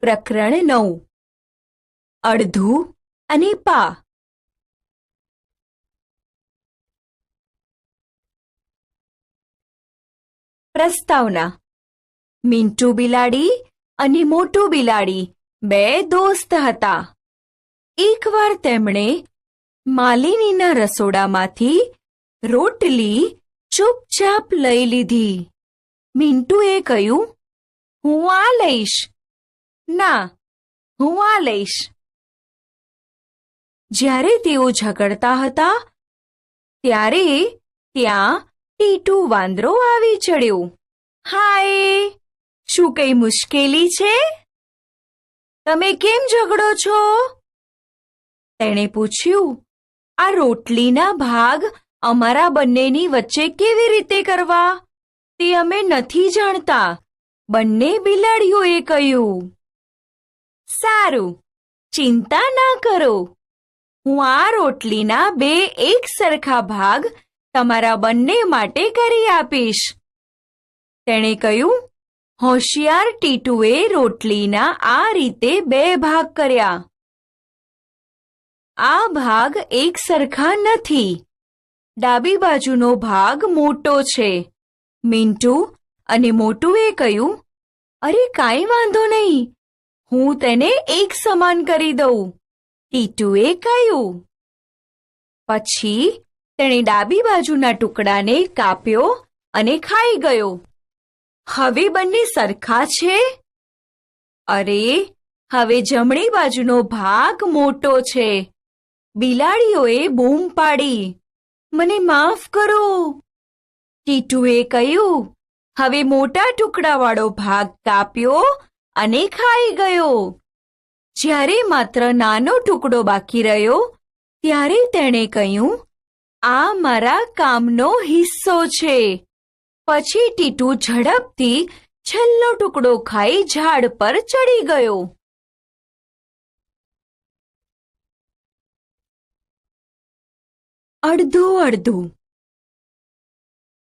પ્રકરણ નવ. અડધું અને પા. પ્રસ્તાવના. મિન્ટુ બિલાડી અને મોટું બિલાડી બે દોસ્ત હતા. એકવાર તેમણે માલિનીના રસોડામાંથી રોટલી ચૂપચાપ લઈ લીધી. મિન્ટુએ કહ્યું, હું આ લઈશ. ના, હું આ લઈશ. જ્યારે તેઓ ઝઘડતા હતા, ત્યારે ત્યાં ટીટુ વાંદરો આવી ચડ્યો. હાય, શું કઈ મુશ્કેલી છે? તમે કેમ ઝઘડો છો? તેણે પૂછ્યું, આ રોટલીના ભાગ અમારા બંનેની વચ્ચે કેવી રીતે કરવા? તે અમે નથી જાણતા, બંને બિલાડીઓએ કહ્યું. સારું. ચિંતા ના કરો. હું આ રોટલીના બે એક સરખા ભાગ તમારા બંને માટે કરી આપીશ. તેણે કહ્યું, હોશિયાર ટીટુએ રોટલીના આ રીતે બે ભાગ કર્યા. આ ભાગ એક સરખા નથી. ડાબી બાજુનો ભાગ મોટો છે. મિન્ટુ અને મોટુએ કહ્યું, અરે કાંઈ વાંધો નહીં. હું તેને એક સમાન કરી દઉં. ટીટુએ કહ્યું. પછી તેણે ડાબી બાજુના ટુકડાને કાપ્યો અને ખાઈ ગયો. હવે બંને સરખા છે? અરે, હવે જમણી બાજુનો ભાગ મોટો છે. બિલાડીઓએ બૂમ પાડી. મને માફ કરો. ટીટુએ કહ્યું, હવે મોટા ટુકડાવાળો ભાગ કાપ્યો અને ખાઈ ગયો. જ્યારે માત્ર નાનો ટુકડો બાકી રહ્યો, ત્યારે તેણે કહ્યું, આ મારા કામનો હિસ્સો છે. પછી ટીટુ ઝડપથી છેલ્લો ટુકડો ખાઈ ઝાડ પર ચડી ગયો. અડધું અડધું.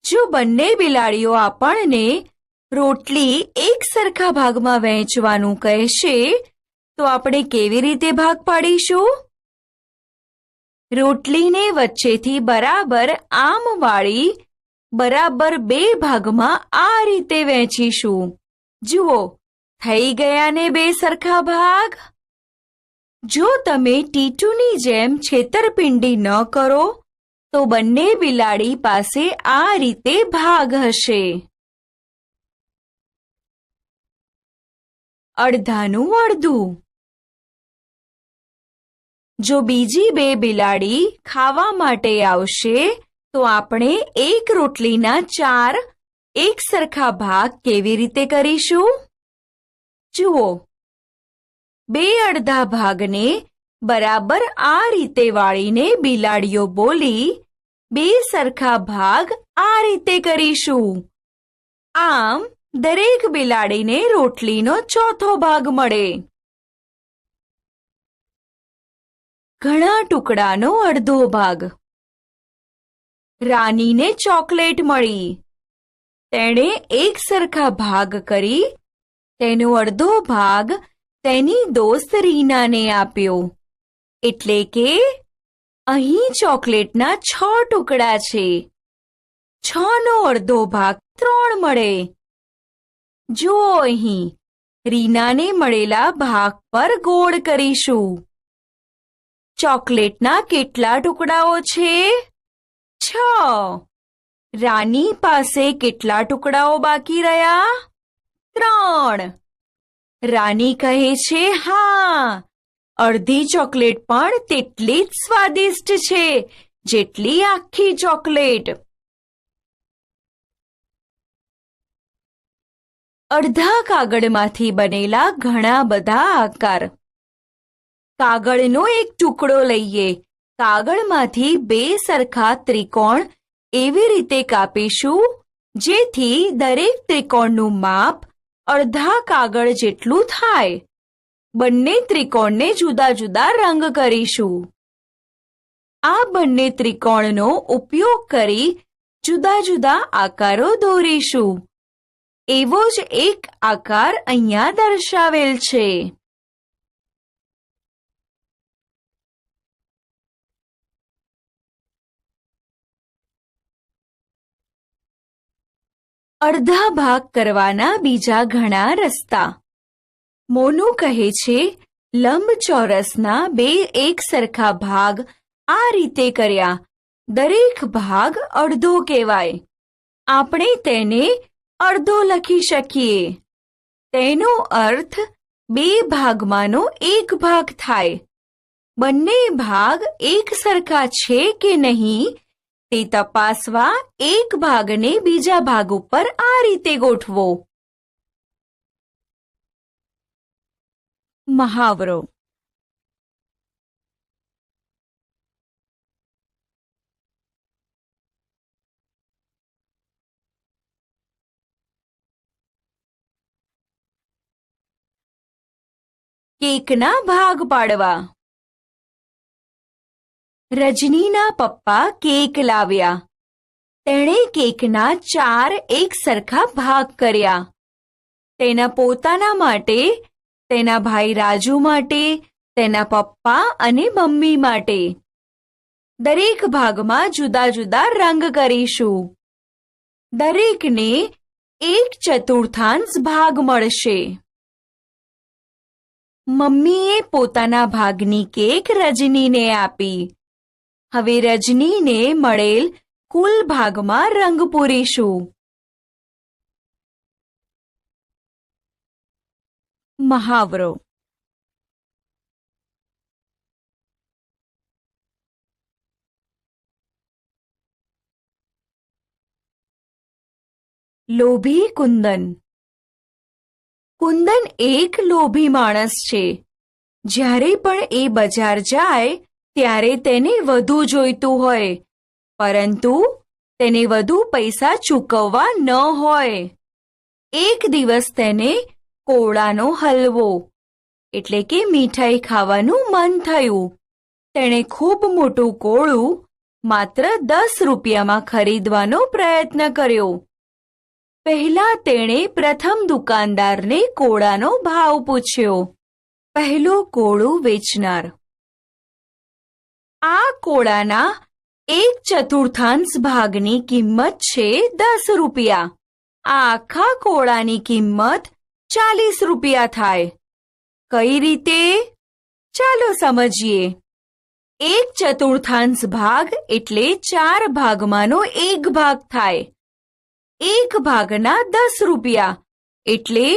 જો બંને બિલાડીઓ આપણને રોટલી એક સરખા ભાગમાં વહેંચવાનું કહેશે, તો આપણે કેવી રીતે ભાગ પાડીશું? રોટલીને વચ્ચેથી બરાબર આમ વાળી, બરાબર બે ભાગમાં આ રીતે વહેંચીશું. જુઓ, થઈ ગયા ને બે સરખા ભાગ? જો તમે ટીટુની જેમ છેતરપિંડી ન કરો, તો બંને બિલાડી પાસે આ રીતે ભાગ હશે. અડધાનું અડધું. જો બીજી બે બિલાડી ખાવા માટે આવશે, તો આપણે એક રોટલીના ચાર એક સરખા ભાગ કેવી રીતે કરીશું? જુઓ. બે અડધા ભાગને બરાબર આ રીતે વાળીને બિલાડીઓ બોલી, બે સરખા ભાગ આ રીતે કરીશું. આમ દરેક બિલાડીને રોટલીનો ચોથો ભાગ મળે. ઘણા ટુકડાનો અડધો ભાગ. રાનીને ચોકલેટ મળી. તેણે એક સરખા ભાગ કરી, તેનો અડધો ભાગ તેની દોસ્ત રીનાને આપ્યો. એટલે કે, અહીં ચોકલેટના છ ટુકડા છે. છ નો અડધો ભાગ ત્રણ મળે. જો અહીં રીનાને મળેલા ભાગ પર ગોળ કરીશું. ચોકલેટના કેટલા ટુકડાઓ છે? છ. રાની પાસે કેટલા ટુકડાઓ બાકી રહ્યા? ત્રણ. રાની કહે છે, હા, અડધી ચોકલેટ પણ તેટલી જ સ્વાદિષ્ટ છે, જેટલી આખી ચોકલેટ. અડધા કાગળમાંથી બનેલા ઘણા બધા આકાર. કાગળનો એક ટુકડો લઈએ. કાગળમાંથી બે સરખા ત્રિકોણ એવી રીતે કાપીશું, જેથી દરેક ત્રિકોણનું માપ અડધા કાગળ જેટલું થાય. બંને ત્રિકોણને જુદા જુદા રંગ કરીશું. આ બંને ત્રિકોણનો ઉપયોગ કરી જુદા જુદા આકારો દોરીશું. એવો જ એક આકાર અહીંયા દર્શાવેલ છે. અડધા ભાગ કરવાના બીજા ઘણા રસ્તા. મોનુ કહે છે, લંબચોરસના બે એક સરખા ભાગ આ રીતે કર્યા. દરેક ભાગ અડધો કહેવાય. આપણે તેને અડધો લખી શકીએ. તેનો અર્થ બે ભાગમાંનો એક ભાગ થાય. બંને ભાગ એક સરખા છે કે નહીં? તે તપાસવા એક ભાગને બીજા ભાગ ઉપર આ રીતે ગોઠવો. મહાવરો કેકના ભાગ પાડવા. રજનીના પપ્પા કેક લાવ્યા. તેણે કેકના ચાર એક સરખા ભાગ કર્યા. તેના પોતાના માટે, તેના ભાઈ રાજુ માટે, તેના પપ્પા અને મમ્મી માટે. દરેક ભાગમાં જુદા જુદા રંગ કરીશું. દરેકને એક ચતુર્થાંશ ભાગ મળશે. મમ્મીએ પોતાના ભાગની કેક રજનીને આપી. હવે રજનીને મળેલ કુલ ભાગમાં રંગ પૂરીશું. મહાવરો. લોભી કુંદન. કુંદન એક લોભી માણસ છે. જ્યારે પણ એ બજાર જાય, ત્યારે તેને વધુ જોઈતું હોય. પરંતુ તેને વધુ પૈસા ચૂકવવા ન હોય. એક દિવસ તેને કોળાનો હલવો, એટલે કે મીઠાઈ ખાવાનું મન થયું. તેણે ખૂબ મોટું કોળું માત્ર દસ રૂપિયામાં ખરીદવાનો પ્રયત્ન કર્યો. પહેલા તેણે પ્રથમ દુકાનદારને કોળાનો ભાવ પૂછ્યો. પહેલું કોળું વેચનાર. આ કોળાના એક ચતુર્થાંશ ભાગની કિંમત છે દસ રૂપિયા. આ આખા કોળાની કિંમત ચાલીસ રૂપિયા થાય. કઈ રીતે? ચાલો સમજીએ. એક ચતુર્થાંશ ભાગ એટલે ચાર ભાગમાંનો એક ભાગ થાય. એક ભાગના દસ રૂપિયા એટલે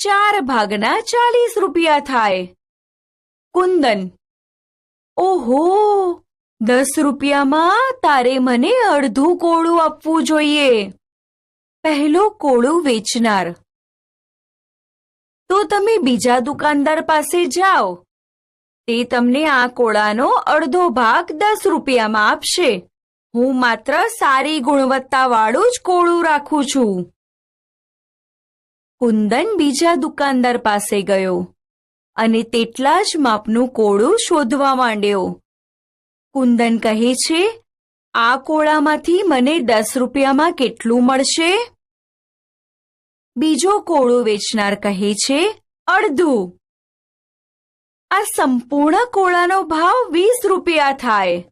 ચાર ભાગના ચાલીસ રૂપિયા થાય. કુંદન, ઓહો, દસ રૂપિયામાં તારે મને અડધું કોળું આપવું જોઈએ. પહેલો કોળું વેચનાર, તો તમે બીજા દુકાનદાર પાસે જાઓ. તે તમને આ કોળાનો અડધો ભાગ દસ રૂપિયામાં આપશે. હું માત્ર સારી ગુણવત્તાવાળું જ કોળું રાખું છું. કુંદન બીજા દુકાનદાર પાસે ગયો અને તેટલા જ માપનું કોળું શોધવા માંડ્યો. કુંદન કહે છે, આ કોળામાંથી મને દસ રૂપિયામાં કેટલું મળશે? બીજો કોળું વેચનાર કહે છે, અડધું. આ સંપૂર્ણ કોળાનો ભાવ વીસ રૂપિયા થાય.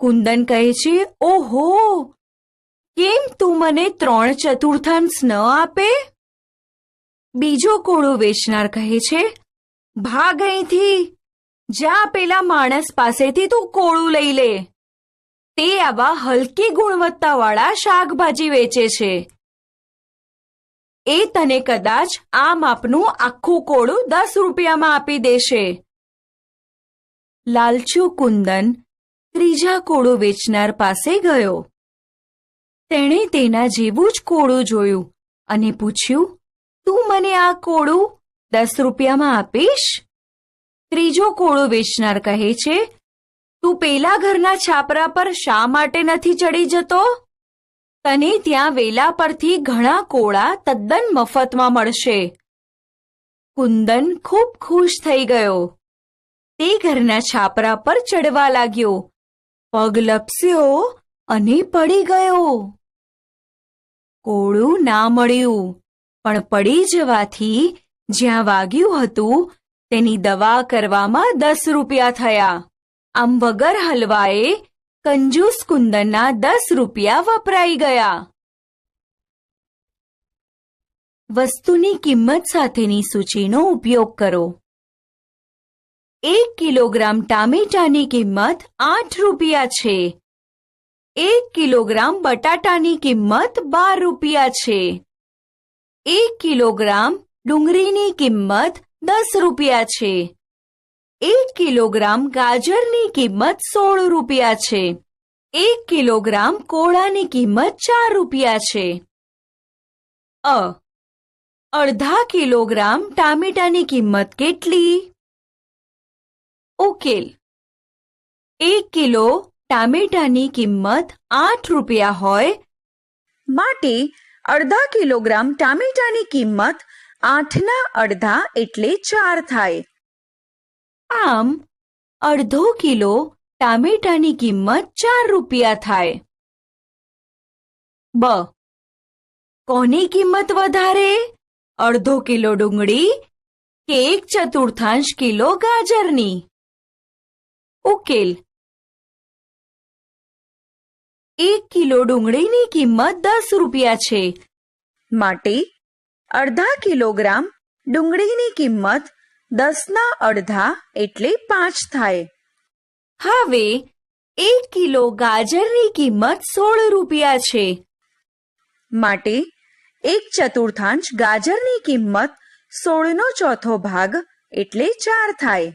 કુંદન કહે છે, ઓહો! કેમ તું મને ત્રણ ચતુર્થાંશ ન આપે? બીજો કોળું વેચનાર કહે છે, ભાગ અહીંથી. જા પેલા માણસ પાસેથી તું કોળું લઈ લે. તે આવા હલકી ગુણવત્તાવાળા શાકભાજી વેચે છે. એ તને કદાચ આ માપનું આખું કોળું દસ રૂપિયામાં આપી દેશે. લાલચુ કુંદન ત્રીજા કોળું વેચનાર પાસે ગયો. તેણે તેના જેવું જ કોળું જોયું અને પૂછ્યું, તું મને આ કોળું દસ રૂપિયામાં આપીશ? ત્રીજો કોળો વેચનાર કહે છે, તું પેલા ઘરના છાપરા પર શા માટે નથી ચડી જતો? તને ત્યાં વેલા પરથી ઘણા કોળા તદ્દન મફતમાં મળશે. કુંદન ખૂબ ખુશ થઈ ગયો. તે ઘરના છાપરા પર ચડવા લાગ્યો પગ લપસ્યો અને પડી ગયો. કોળું ના મળ્યું, પણ પડી જવાથી જ્યાં વાગ્યું હતું, તેની દવા કરવામાં દસ રૂપિયા થયા. આમ વગર હલવાએ કંજૂસ કુંદનના દસ રૂપિયા વપરાઈ ગયા. વસ્તુની કિંમત સાથેની સૂચિનો ઉપયોગ કરો. એક કિલોગ્રામ ટામેટાની કિંમત આઠ રૂપિયા છે એક કિલોગ્રામ બટાટાની કિંમત બાર રૂપિયા છે એક કિલોગ્રામ ડુંગળીની કિંમત દસ રૂપિયા છે એક કિલોગ્રામ ગાજરની કિંમત સોળ રૂપિયા છે એક કિલોગ્રામ કોળાની કિંમત ચાર રૂપિયા છે અ અડધા કિલોગ્રામ ટામેટાની કિંમત કેટલી ઉકેલ એક કિલો ટામેટાની કિંમત આઠ રૂપિયા હોય માટે અડધા કિલોગ્રામ ટામેટાની કિંમત આઠના અડધા એટલે ચાર થાય આમ અડધો કિલો ટામેટાની કિંમત ચાર રૂપિયા થાય બ કોની કિંમત વધારે અડધો કિલો ડુંગળી કે એક ચતુર્થાંશ કિલો ગાજરની ઉકેલ. એક કિલો ડુંગળીની કિંમત દસ રૂપિયા છે. માટે અડધા કિલોગ્રામ ડુંગળીની કિંમત દસના અડધા એટલે પાંચ થાય. હવે એક કિલો ગાજરની કિંમત સોળ રૂપિયા છે. માટે એક ચતુર્થાંશ ગાજરની કિંમત સોળનો ચોથો ભાગ એટલે ચાર થાય.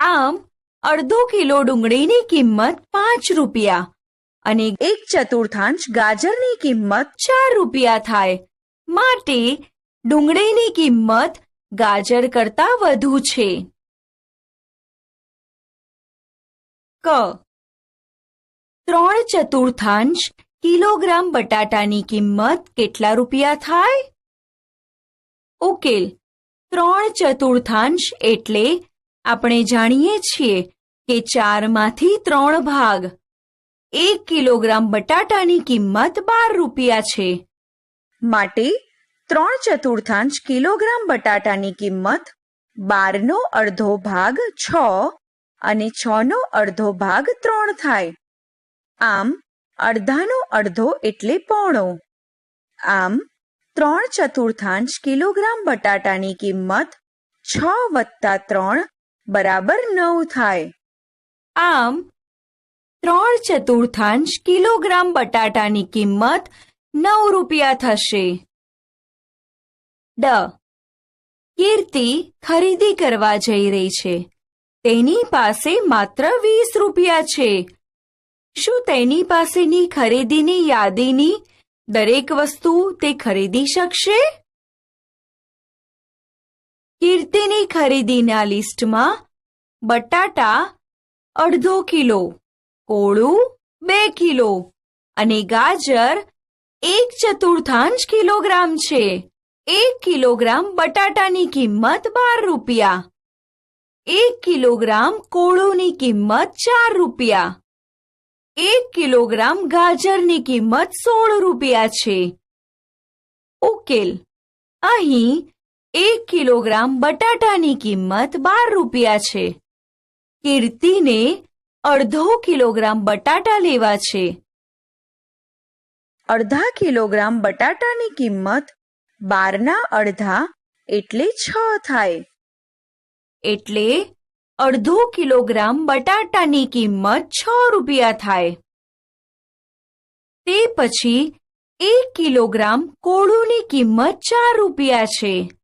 આમ અડધો કિલો ડુંગળીની કિંમત પાંચ રૂપિયા અને એક ચતુર્થાંશ ગાજરની કિંમત ચાર રૂપિયા થાય. માટે ડુંગળીની કિંમત ગાજર કરતા વધુ છે. ક. ત્રણ ચતુર્થાંશ કિલોગ્રામ બટાટાની કિંમત કેટલા રૂપિયા થાય? ઉકેલ. ત્રણ ચતુર્થાંશ એટલે આપણે જાણીએ છીએ કે ચારમાંથી ત્રણ ભાગ એક કિલોગ્રામ બટાટાની કિંમત બાર રૂપિયા છે. માટે ત્રણ ચતુર્થાંશ કિલોગ્રામ બટાટાની કિંમત બારનો અડધો ભાગ છ અને છનો અડધો ભાગ ત્રણ થાય. આમ અડધાનો અડધો એટલે પોણો. આમ ત્રણ ચતુર્થાંશ કિલોગ્રામ બટાટાની કિંમત છ વત્તા ત્રણ બરાબર નવ થાય. આમ, ત્રણ ચતુર્થાંશ કિલોગ્રામ બટાટાની કિંમત નવ રૂપિયા થશે. ડ. કીર્તિ ખરીદી કરવા જઈ રહી છે. તેની પાસે માત્ર વીસ રૂપિયા છે. શું તેની પાસેની ખરીદીની યાદીની દરેક વસ્તુ તે ખરીદી શકશે? કીર્તિની ખરીદીના લિસ્ટમાં બટાટા અડધો કિલો, કોળું બે કિલો અને ગાજર એક ચતુર્થાંશ કિલોગ્રામ છે. એક કિલોગ્રામ બટાટાની કિંમત બાર રૂપિયા. એક કિલોગ્રામ કોળોની કિંમત ચાર રૂપિયા. એક કિલોગ્રામ ગાજરની કિંમત સોળ રૂપિયા છે. ઉકેલ. અહીં એક કિલોગ્રામ બટાટાની કિંમત બાર રૂપિયા છે. કીર્તિને અડધો કિલોગ્રામ બટાટા લેવા છે. અડધા કિલોગ્રામ બટાટાની કિંમત બારના અડધા એટલે છ થાય. એટલે અડધો કિલોગ્રામ બટાટાની કિંમત છ રૂપિયા થાય. તે પછી એક કિલોગ્રામ કોળુની કિંમત ચાર રૂપિયા છે.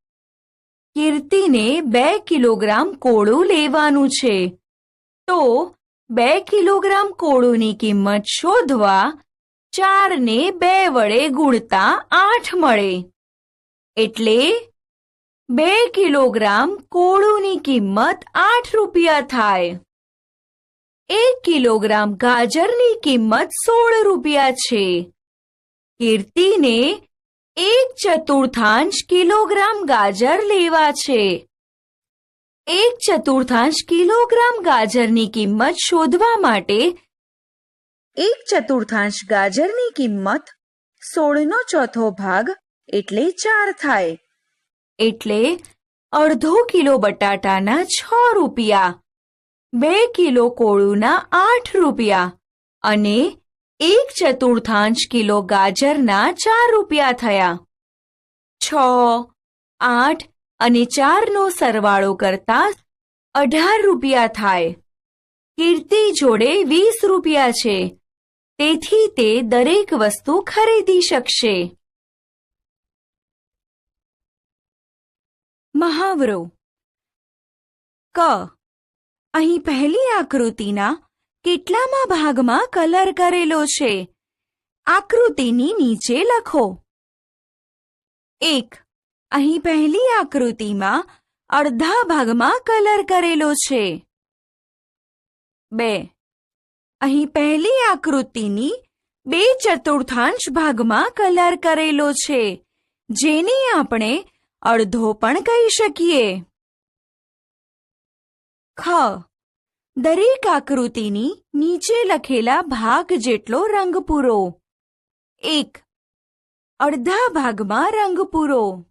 કીર્તિને બે કિલોગ્રામ કોળું લેવાનું છે. તો બે કિલોગ્રામ કોળુની કિંમત શોધવા ચારને બે વડે ગુણતા આઠ મળે. એટલે બે કિલોગ્રામ કોળુની કિંમત આઠ રૂપિયા થાય. એક કિલોગ્રામ ગાજરની કિંમત સોળ રૂપિયા છે. કીર્તિને એક ચતુર્થાંશ કિલોગ્રામ ગાજર લેવા છે. એક ચતુર્થાંશ કિલોગ્રામ ગાજરની કિંમત શોધવા માટે એક ચતુર્થાંશ ગાજરની કિંમત સોળનો ચોથો ભાગ એટલે ચાર થાય. એટલે અડધો કિલો બટાટાના છ રૂપિયા, બે કિલો કોળુના આઠ રૂપિયા અને એક ચતુર્થાંશ કિલો ગાજરના ચાર રૂપિયા થયા. છ, આઠ અને ચારનો સરવાળો કરતા અઢાર રૂપિયા થાય. કીર્તિ જોડે વીસ રૂપિયા છે. તેથી તે દરેક વસ્તુ ખરીદી શકશે. મહાવરો. ક. અહીં પહેલી આકૃતિના કેટલામાં ભાગમાં કલર કરેલો છે? આકૃતિની નીચે લખો. એક. અહીં પહેલી આકૃતિમાં અડધા ભાગમાં કલર કરેલો છે. બે. અહીં પહેલી આકૃતિની બે ચતુર્થાંશ ભાગમાં કલર કરેલો છે, જેને આપણે અડધો પણ કહી શકીએ. ખ. દરેક આકૃતિની નીચે લખેલા ભાગ જેટલો રંગ પૂરો. એક. અડધા ભાગમાં રંગ પૂરો.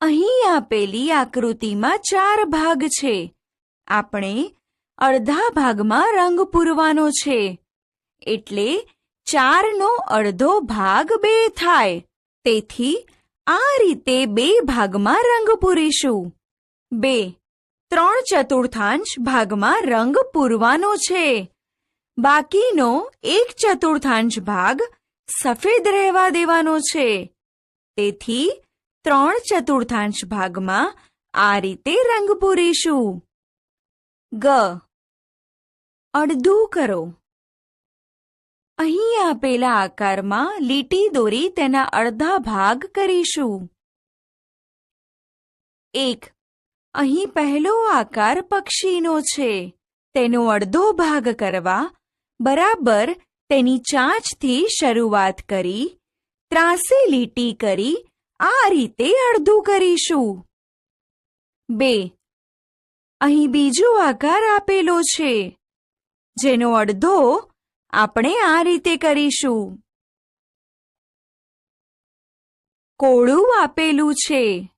અહીં આપેલી આકૃતિમાં ચાર ભાગ છે. આપણે અડધા ભાગમાં રંગ પૂરવાનો છે. એટલે ચારનો અડધો ભાગ બે થાય. તેથી આ રીતે બે ભાગમાં રંગ પૂરીશું. બે. ત્રણ ચતુર્થાંશ ભાગમાં રંગ પૂરવાનો છે. બાકીનો એક ચતુર્થાંશ ભાગ સફેદ રહેવા દેવાનો છે. તેથી ત્રણ ચતુર્થાંશ ભાગમાં આ રીતે રંગ પૂરીશું. ગ. અડધું કરો. અહીં આપેલા આકારમાં લીટી દોરી તેના અડધા ભાગ કરીશું. એક. અહીં પહેલો આકાર પક્ષીનો છે. તેનો અડધો ભાગ કરવા બરાબર તેની ચાંચથી શરૂઆત કરી, ત્રાસી લીટી કરી, આ રીતે અડધું કરીશું. બે. અહીં બીજો આકાર આપેલો છે, જેનો અડધો આપણે આ રીતે કરીશું. કોળું આપેલું છે.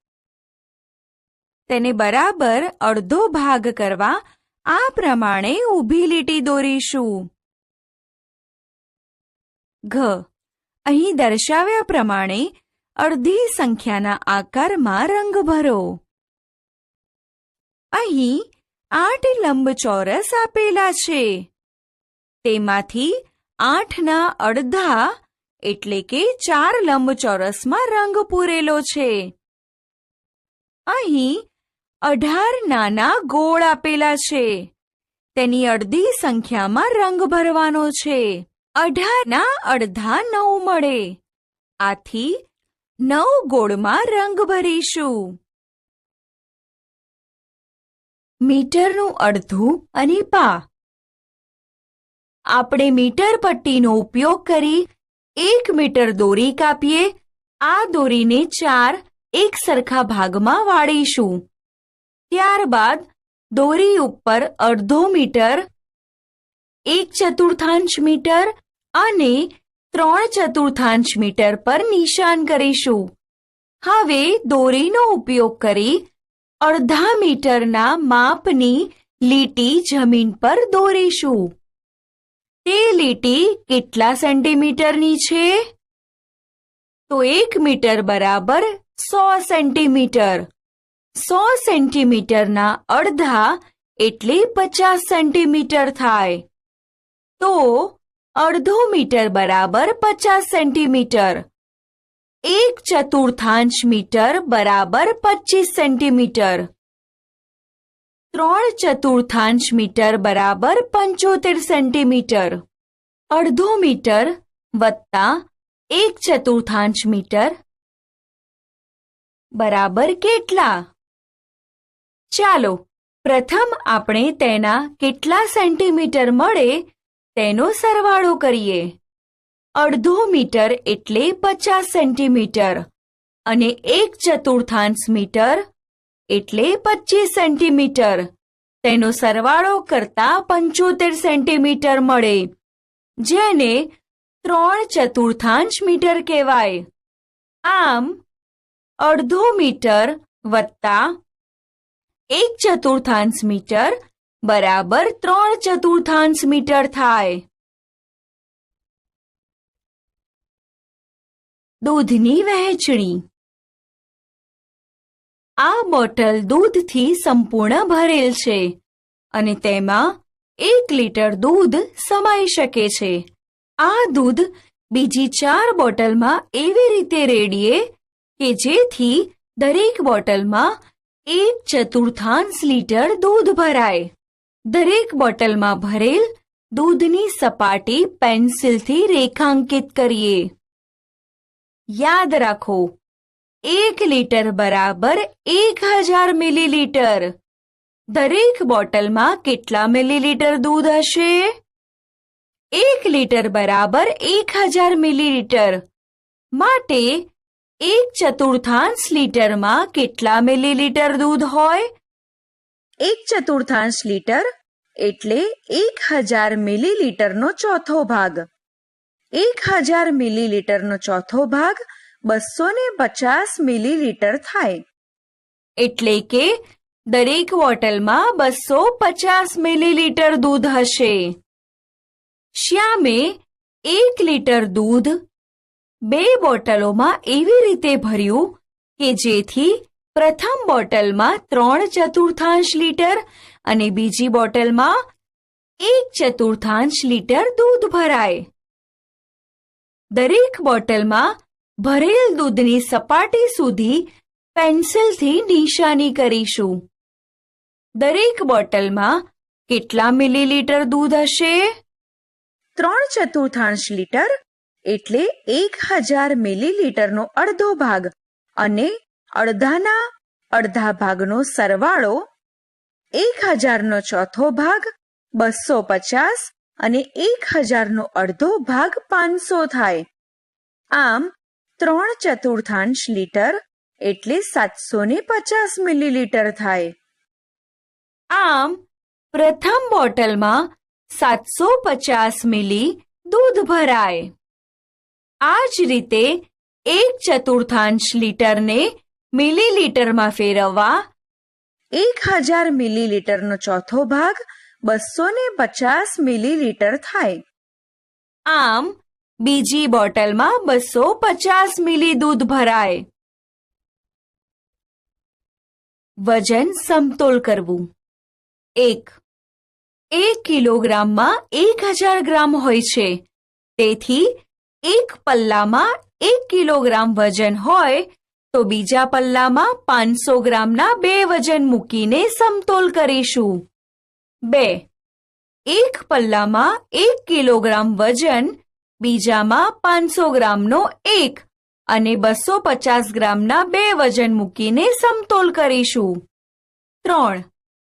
તેને બરાબર અડધો ભાગ કરવા આ પ્રમાણે ઊભી લીટી દોરીશું. ઘ. અહીં દર્શાવ્યા પ્રમાણે અડધી સંખ્યાના આકારમાં રંગ ભરો. અહીં આઠ લંબચોરસ આપેલા છે. તેમાંથી આઠના અડધા એટલે કે ચાર લંબચોરસમાં રંગ પૂરેલો છે. અહીં અઢાર નાના ગોળ આપેલા છે. તેની અડધી સંખ્યામાં રંગ ભરવાનો છે. અઢારના અડધા નવ મળે. આથી નવ ગોળમાં રંગ ભરીશું. મીટરનું અડધું અને પા. આપણે મીટર પટ્ટીનો ઉપયોગ કરી એક મીટર દોરી કાપીએ. આ દોરીને ચાર એક સરખા ભાગમાં વાળીશું. ત્યારબાદ દોરી ઉપર અડધો મીટર, એક ચતુર્થાંશ મીટર અને ત્રણ ચતુર્થાંશ મીટર પર નિશાન કરીશું. હવે દોરીનો ઉપયોગ કરી અડધા મીટરના માપની લીટી જમીન પર દોરીશું. તે લીટી કેટલા સેન્ટીમીટરની છે? તો એક મીટર બરાબર સો સેન્ટીમીટર. સો સેન્ટીમીટરના અડધા એટલે પચાસ સેન્ટીમીટર થાય. તો અડધો મીટર બરાબર પચાસ સેન્ટીમીટર. એક ચતુર્થાંશ મીટર બરાબર પચીસ સેન્ટીમીટર. ત્રણ ચતુર્થાંશ મીટર બરાબર પંચોતેર સેન્ટીમીટર. અડધો મીટર વત્તા એક ચતુર્થાંશ મીટર બરાબર કેટલા? ચાલો, પ્રથમ આપણે તેના કેટલા સેન્ટીમીટર મળે તેનો સરવાળો કરીએ. અડધો મીટર એટલે પચાસ સેન્ટીમીટર અને એક ચતુર્થાંશ મીટર એટલે પચીસ સેન્ટીમીટર. તેનો સરવાળો કરતા પંચોતેર સેન્ટીમીટર મળે, જેને ત્રણ ચતુર્થાંશ મીટર કહેવાય. આમ, અડધો મીટર વત્તા એક ચતુર્થાંશ મીટર બરાબર ત્રણ ચતુર્થાંશ મીટર થાય. દૂધની વહેંચણી. આ બોટલ દૂધથી સંપૂર્ણ ભરેલ છે અને તેમાં એક લીટર દૂધ સમાઈ શકે છે. આ દૂધ બીજી ચાર બોટલમાં એવી રીતે રેડીએ કે જેથી દરેક બોટલમાં એક ચતુર્થાંશ લીટર દૂધ ભરાય. દરેક બોટલમાં ભરેલ દૂધની સપાટી પેન્સિલથી રેખાંકિત કરીએ. યાદ રાખો, એક લીટર બરાબર એક હજાર મિલીલીટર. દરેક બોટલમાં કેટલા મિલીલીટર દૂધ હશે? એક લીટર બરાબર એક હજાર મિલીલીટર. માટે એક ચતુર્થાંશ લીટરમાં કેટલા મિલીલીટર દૂધ હોય? એક ચતુર્થાંશ લીટર એટલે એક હજાર મિલીલીટરનો ચોથો ભાગ. એક હજાર મિલીલીટરનો ચોથો ભાગ બસો ને પચાસ મિલીલીટર થાય. એટલે કે દરેક બોટલમાં બસો પચાસ મિલીલીટર દૂધ હશે. શ્યામે એક લીટર દૂધ બે બોટલોમાં એવી રીતે ભર્યું કે જેથી પ્રથમ બોટલમાં ત્રણ ચતુર્થાંશ લીટર અને બીજી બોટલમાં એક ચતુર્થાંશ લીટર દૂધ ભરાય. દરેક બોટલમાં ભરેલ દૂધની સપાટી સુધી પેન્સિલથી નિશાની કરીશું. દરેક બોટલમાં કેટલા મિલીલીટર દૂધ હશે? ત્રણ ચતુર્થાંશ લીટર એટલે એક હજાર મિલીલીટરનો અડધો ભાગ અને અડધાના અડધા ભાગનો સરવાળો એક હજારનો ચોથો ભાગ બસો પચાસ અને એક હજારનો અડધો ભાગ પાંચસો થાય. આમ ત્રણ ચતુર્થાંશ લીટર એટલે સાતસો ને પચાસ મિલીલીટર થાય. આમ પ્રથમ બોટલમાં સાતસો પચાસ મિલી દૂધ ભરાય. આ જ રીતે એક ચતુર્થાંશ લીટરને મિલીલીટરમાં ફેરવવા એક હજાર મિલીલીટરનો ચોથો ભાગ બસો ને પચાસ મિલીલીટર થાય. આમ, બીજી બોટલમાં બસો પચાસ મિલી દૂધ ભરાય. વજન સમતોલ કરવું. એક. એક કિલોગ્રામમાં એક હજાર ગ્રામ હોય છે. તેથી એક પલ્લામાં એક કિલોગ્રામ વજન હોય, તો બીજા પલ્લામાં પાંચસો ગ્રામના બે વજન મૂકીને સમતોલ કરીશું. બે. એક પલ્લામાં એક કિલોગ્રામ વજન, બીજામાં પાંચસો ગ્રામનો એક અને બસો પચાસ ગ્રામના બે વજન મૂકીને સમતોલ કરીશું. ત્રણ.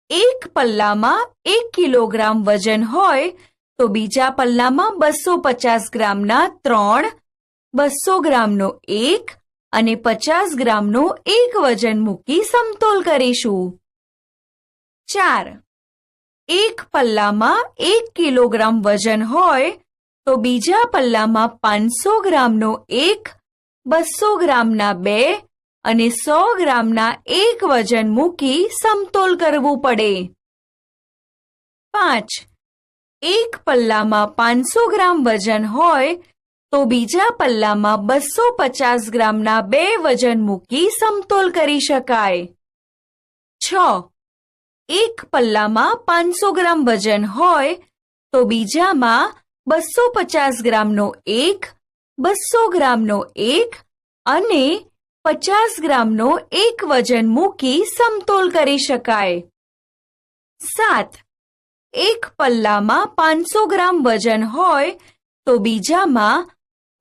એક પલ્લામાં એક કિલોગ્રામ વજન હોય તો બીજા પલ્લામાં બસો પચાસ ગ્રામના ત્રણ, બસો ગ્રામનો એક અને પચાસ ગ્રામનો એક વજન મૂકી સમતોલ કરીશું. ચાર. એક પલ્લામાં એક કિલોગ્રામ વજન હોય તો બીજા પલ્લામાં પાંચસો ગ્રામનો એક, બસો ગ્રામના બે અને સો ગ્રામના એક વજન મૂકી સમતોલ કરવું પડે. પાંચ. એક પલ્લામાં પાંચસો ગ્રામ વજન હોય, તો બીજા પલ્લામાં બસો પચાસ ગ્રામના બે વજન મૂકી સમતોલ કરી શકાય. છ. એક પલ્લામાં પાંચસો ગ્રામ વજન હોય, તો બીજામાં બસો પચાસ ગ્રામનો એક, બસો ગ્રામનો એક અને પચાસ ગ્રામનો એક વજન મૂકી સમતોલ કરી શકાય. સાત. એક પલ્લામાં પાંચસો ગ્રામ વજન હોય તો બીજામાં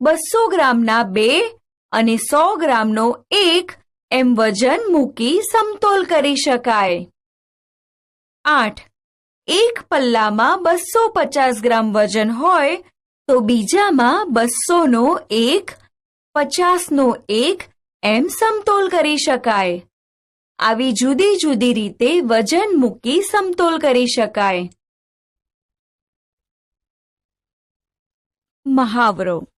બસો ગ્રામના બે અને સો ગ્રામનો એક એમ વજન મૂકી સમતોલ કરી શકાય. આઠ. એક પલ્લામાં બસો પચાસ ગ્રામ વજન હોય તો બીજામાં બસોનો એક, પચાસનો એક એમ સમતોલ કરી શકાય. આવી જુદી જુદી રીતે વજન મૂકી સમતોલ કરી શકાય. મહાવરો.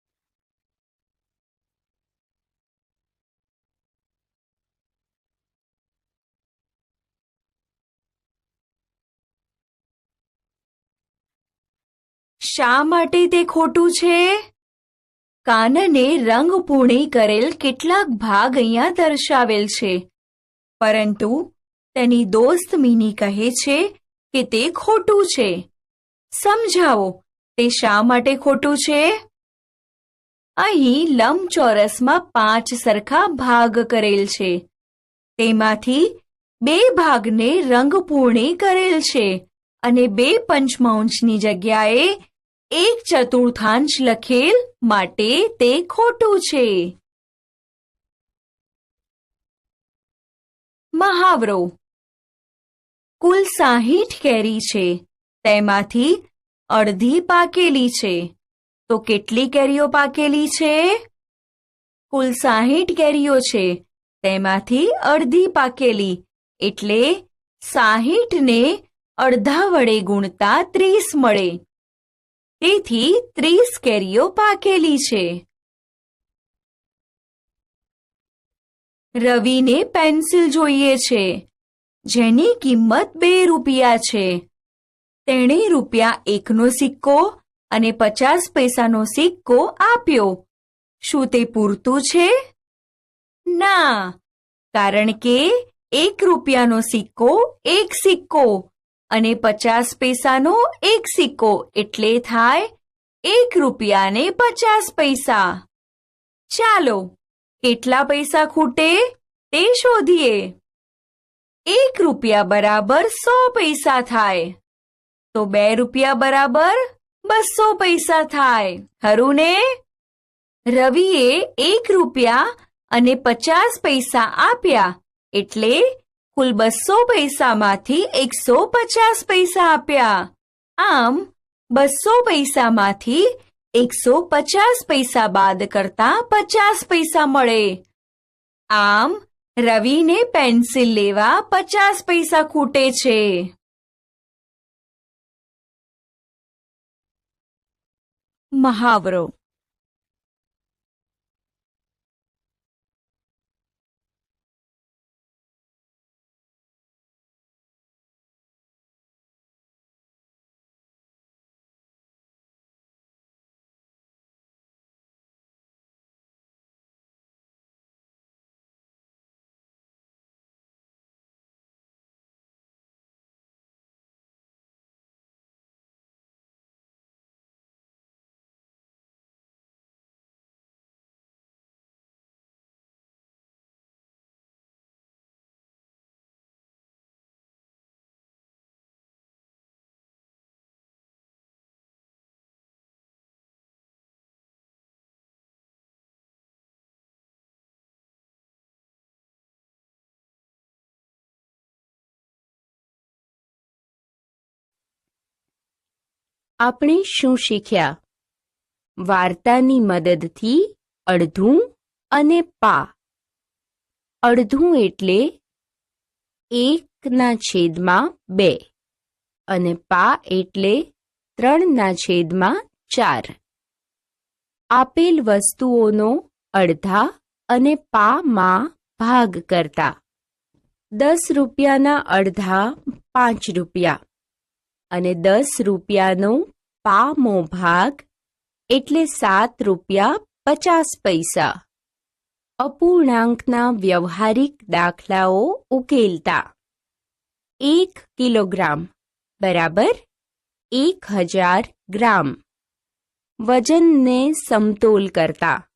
શા માટે તે ખોટું છે? કાનને રંગપૂર્ણી કરેલ કેટલાક ભાગ અહીંયા દર્શાવેલ છે. પરંતુ તેની દોસ્ત મીની કહે છે કે તે ખોટું છે. સમજાવો તે શા માટે ખોટું છે? અહીં લંબચોરસમાં પાંચ સરખા ભાગ કરેલ છે. તેમાંથી બે ભાગને રંગપૂર્ણી કરેલ છે અને બે પંચમાંશની જગ્યાએ એક ચતુર્થાંશ લખેલ માટે તે ખોટું છે. મહાવરો. કુલ સાહીઠ કેરી છે. તેમાંથી અડધી પાકેલી છે. તો કેટલી કેરીઓ પાકેલી છે? કુલ સાહીઠ કેરીઓ છે. તેમાંથી અડધી પાકેલી, એટલે સાહીઠ ને અડધા વડે ગુણતા ત્રીસ મળે. તેથી ત્રીસ કેરીઓ પાકેલી છે. રવિને પેન્સિલ જોઈએ છે. જેની કિંમત બે રૂપિયા છે. તેણે રૂપિયા એકનો સિક્કો અને પચાસ પૈસાનો સિક્કો આપ્યો. શું તે પૂરતું છે? ના, કારણ કે એક રૂપિયાનો સિક્કો એક સિક્કો અને પચાસ પૈસાનો એક સિક્કો એટલે થાય એક રૂપિયાને પચાસ પૈસા. ચાલો, કેટલા પૈસા ખૂટે તે શોધીએ. એક રૂપિયા બરાબર સો પૈસા થાય. તો બે રૂપિયા બરાબર બસો પૈસા થાય. ખરું ને રવિએ એક રૂપિયા અને પચાસ પૈસા આપ્યા એટલે કુલ બસો પૈસામાંથી એકસો પચાસ પૈસા આપ્યા. આમ બસો પૈસામાંથી એકસો પચાસ પૈસા બાદ કરતા પચાસ પૈસા મળે. આમ રવિને પેન્સિલ લેવા પચાસ પૈસા ખૂટે છે. મહાવરો. આપણે શું શીખ્યા? વાર્તાની મદદથી અડધું અને પા. અડધું એટલે એકના છેદમાં બે અને પા એટલે ત્રણના છેદમાં ચાર. આપેલ વસ્તુઓનો અડધા અને પામાં ભાગ કરતા દસ રૂપિયાના અડધા પાંચ રૂપિયા. અને દસ રૂપિયાનો પામો ભાગ, એટલે સાત રૂપિયા પચાસ પૈસા. અપૂર્ણાંકના વ્યવહારિક દાખલાઓ ઉકેલતા. એક કિલોગ્રામ, બરાબર? એક હજાર ગ્રામ. વજનને સમતોલ કરતા.